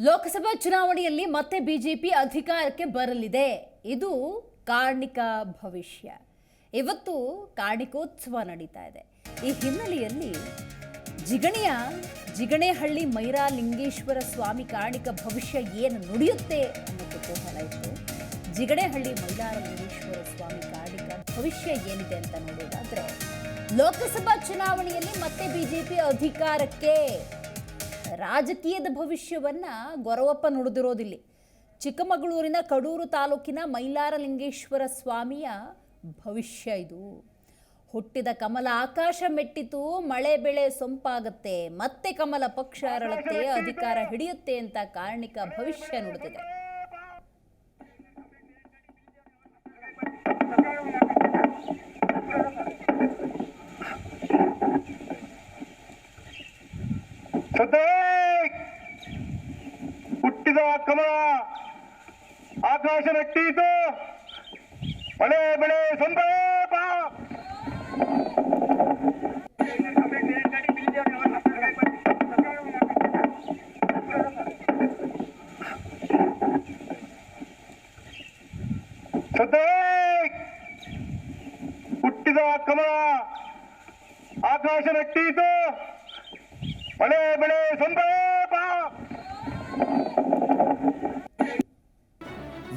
ಲೋಕಸಭಾ ಚುನಾವಣೆಯಲ್ಲಿ ಮತ್ತೆ ಬಿಜೆಪಿ ಅಧಿಕಾರಕ್ಕೆ ಬರಲಿದೆ. ಇದು ಕಾರ್ಣಿಕ ಭವಿಷ್ಯ. ಇವತ್ತು ಕಾರ್ಣಿಕೋತ್ಸವ ನಡೀತಾ ಇದೆ. ಈ ಹಿನ್ನೆಲೆಯಲ್ಲಿ ಜಿಗಣೆಯ ಜಿಗಣೆಹಳ್ಳಿ ಮೈರಾಲಿಂಗೇಶ್ವರ ಸ್ವಾಮಿ ಕಾರ್ಣಿಕ ಭವಿಷ್ಯ ಏನು ನುಡಿಯುತ್ತೆ ಅನ್ನೋ ಕುತೂಹಲ ಇತ್ತು. ಜಿಗಣೆಹಳ್ಳಿ ಮೈಲಾರಲಿಂಗೇಶ್ವರ ಸ್ವಾಮಿ ಕಾರ್ಣಿಕ ಭವಿಷ್ಯ ಏನಿದೆ ಅಂತ ನೋಡೋದಾದ್ರೆ, ಲೋಕಸಭಾ ಚುನಾವಣೆಯಲ್ಲಿ ಮತ್ತೆ ಬಿಜೆಪಿ ಅಧಿಕಾರಕ್ಕೆ ರಾಜಕೀಯದ ಭವಿಷ್ಯವನ್ನ ಗೊರವಪ್ಪ ನುಡಿದಿರೋದಿಲ್ಲಿ. ಚಿಕ್ಕಮಗಳೂರಿನ ಕಡೂರು ತಾಲೂಕಿನ ಮೈಲಾರಲಿಂಗೇಶ್ವರ ಸ್ವಾಮಿಯ ಭವಿಷ್ಯ ಇದು. ಹುಟ್ಟಿದ ಕಮಲ ಆಕಾಶ ಮೆಟ್ಟಿತು, ಮಳೆ ಬೆಳೆ ಸೊಂಪಾಗತ್ತೆ, ಮತ್ತೆ ಕಮಲ ಪಕ್ಷ ಅರಳುತ್ತೆ, ಅಧಿಕಾರ ಹಿಡಿಯುತ್ತೆ ಅಂತ ಕಾರ್ಣಿಕ ಭವಿಷ್ಯ ನುಡಿದಿದೆ. ಹುಟ್ಟಿದ ಕಮಲ. ಆಕಾಶ ನಟ್ಟೀತು ಮಳೆ ಬೆಳೆ ಸಂತಾಪ ಸದ್ದೇ ಹುಟ್ಟಿದ ಕಮಲ. ಆಕಾಶ ನಟ್ಟೀತು ಮಳೆ ಬೆಳೆ ಸಂತಾಪ